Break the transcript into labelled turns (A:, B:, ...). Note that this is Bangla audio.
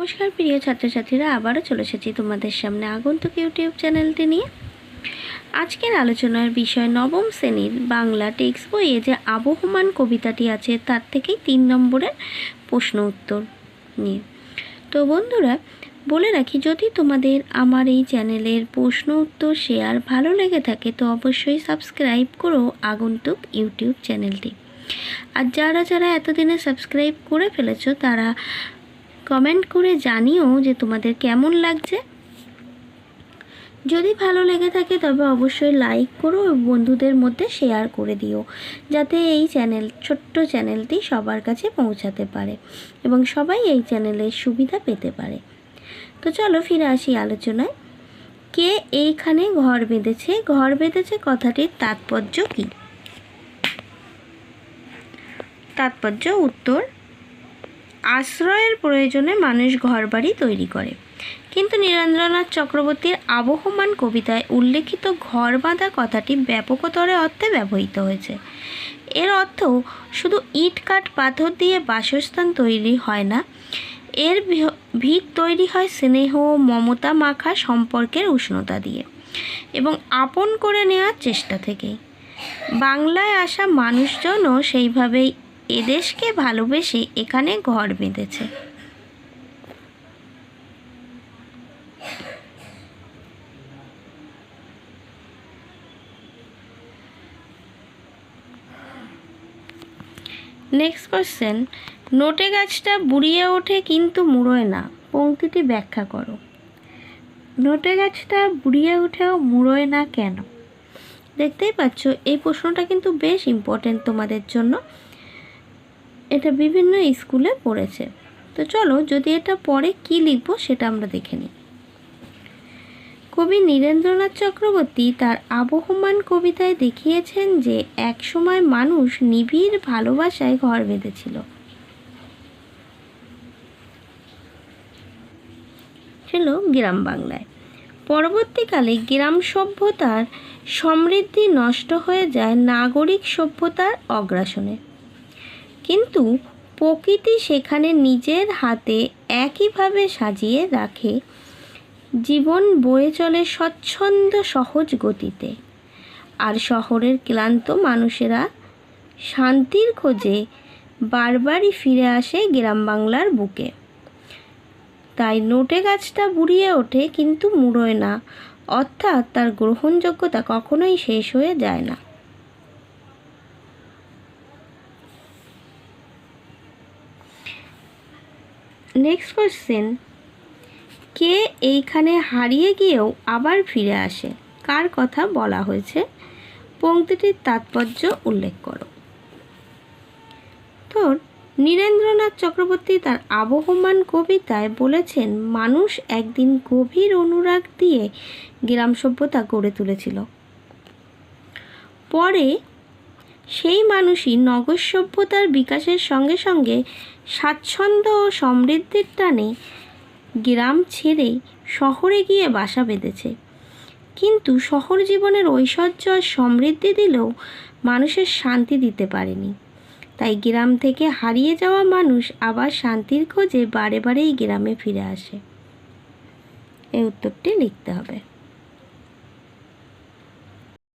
A: নমস্কার, প্রিয় ছাত্রছাত্রীরা, আবারও চলে এসেছি তোমাদের সামনে আগন্তুক ইউটিউব চ্যানেলটি নিয়ে। আজকের আলোচনার বিষয় নবম শ্রেণির বাংলা টেক্সট বইয়ে যে আবহমান কবিতাটি আছে, তার থেকেই তিন নম্বরের প্রশ্ন উত্তর নিয়ে। তো বন্ধুরা, বলে রাখি, যদি তোমাদের আমার এই চ্যানেলের প্রশ্ন উত্তর, শেয়ার ভালো লেগে থাকে, তো অবশ্যই সাবস্ক্রাইব করো আগন্তুক ইউটিউব চ্যানেলটি। আর যারা যারা এতদিনে সাবস্ক্রাইব করে ফেলেছো, তারা কমেন্ট করে জানিও যে তোমাদের কেমন লাগছে। যদি ভালো লেগে থাকে তবে অবশ্যই লাইক করো বন্ধুদের মধ্যে শেয়ার করে দিও, যাতে এই চ্যানেল ছোট্ট চ্যানেলটি সবার কাছে পৌঁছাতে পারে এবং সবাই এই চ্যানেলের সুবিধা পেতে পারে। তো চলো ফিরে আসি আলোচনায়। কে এইখানে ঘর বেঁধেছে? ঘর বেঁধেছে কথাটির তাৎপর্য কী? তাৎপর্য উত্তর আশ্রয়ের প্রয়োজনে মানুষ ঘরবাড়ি তৈরি করে। কিন্তু নীরেন্দ্রনাথ চক্রবর্তীর আবহমান কবিতায় উল্লেখিত ঘর বাঁধা কথাটি ব্যাপকতরে অর্থে ব্যবহৃত হয়েছে। এর অর্থ শুধু ইট, কাঠ, পাথর দিয়ে বাসস্থান তৈরি হয় না, এর ভিত তৈরি হয় স্নেহ, মমতা মাখা সম্পর্কের উষ্ণতা দিয়ে এবং আপন করে নেওয়ার চেষ্টা থেকেই। বাংলায় আসা মানুষজনও সেইভাবেই এদেশকে ভালোবেসে এখানে ঘর বেঁধেছে। নেক্সট কোশ্চেন নোটে গাছটা বুড়িয়ে ওঠে কিন্তু মুড়োয় না। পংক্তিটি ব্যাখ্যা করো। নোটে গাছটা বুড়িয়ে উঠেও মুড়োয় না কেন? দেখতেই পাচ্ছ, এই প্রশ্নটা কিন্তু বেশ ইম্পর্টেন্ট তোমাদের জন্য। এটা বিভিন্ন স্কুলে পড়েছে। তো চলো যদি এটা পরে কি লিখব সেটা আমরা দেখে নিই। কবি নীরেন্দ্রনাথ চক্রবর্তী তার আবহমান কবিতায় দেখিয়েছেন যে একসময় মানুষ নিবিড় ভালোবাসায় ঘর বেঁধেছিল। ছিল গ্রাম বাংলায়। পরবর্তীকালে গ্রাম সভ্যতার সমৃদ্ধি নষ্ট হয়ে যায় নাগরিক সভ্যতার অগ্রাসনে। কিন্তু প্রকৃতি সেখানে নিজের হাতে একইভাবে সাজিয়ে রাখে। জীবন বয়ে চলে স্বচ্ছন্দ, সহজ গতিতে। আর শহরের ক্লান্ত মানুষেরা শান্তির খোঁজে বারবারই ফিরে আসে গ্রাম বাংলার বুকে। তাই নোটে গাছটা বুড়িয়ে ওঠে কিন্তু মুড়োয় না। অর্থাৎ তার গ্রহণযোগ্যতা কখনোই শেষ হয়ে যায় না। নেক্সট কোয়েশ্চেন কে এইখানে হারিয়ে গিয়েও আবার ফিরে আসে? কার কথা বলা হয়েছে? পংক্তিটির তাৎপর্য উল্লেখ করো। তোর, নীরেন্দ্রনাথ চক্রবর্তী তার আবহমান কবিতায় বলেছেন, মানুষ একদিন গভীর অনুরাগ দিয়ে গ্রাম সভ্যতা গড়ে তুলেছিল। পরে সেই মানুষই নগর সভ্যতার বিকাশের সঙ্গে সঙ্গে স্বাচ্ছন্দ্য ও সমৃদ্ধির টানে গ্রাম ছেড়ে শহরে গিয়ে বাসা বেঁধেছে। কিন্তু শহর জীবনের ঐশ্বর্য আর সমৃদ্ধি দিলেও মানুষের শান্তি দিতে পারেনি। তাই গ্রাম থেকে হারিয়ে যাওয়া মানুষ আবার শান্তির খোঁজে বারে বারে এই গ্রামে ফিরে আসে। এই উত্তরটি লিখতে হবে।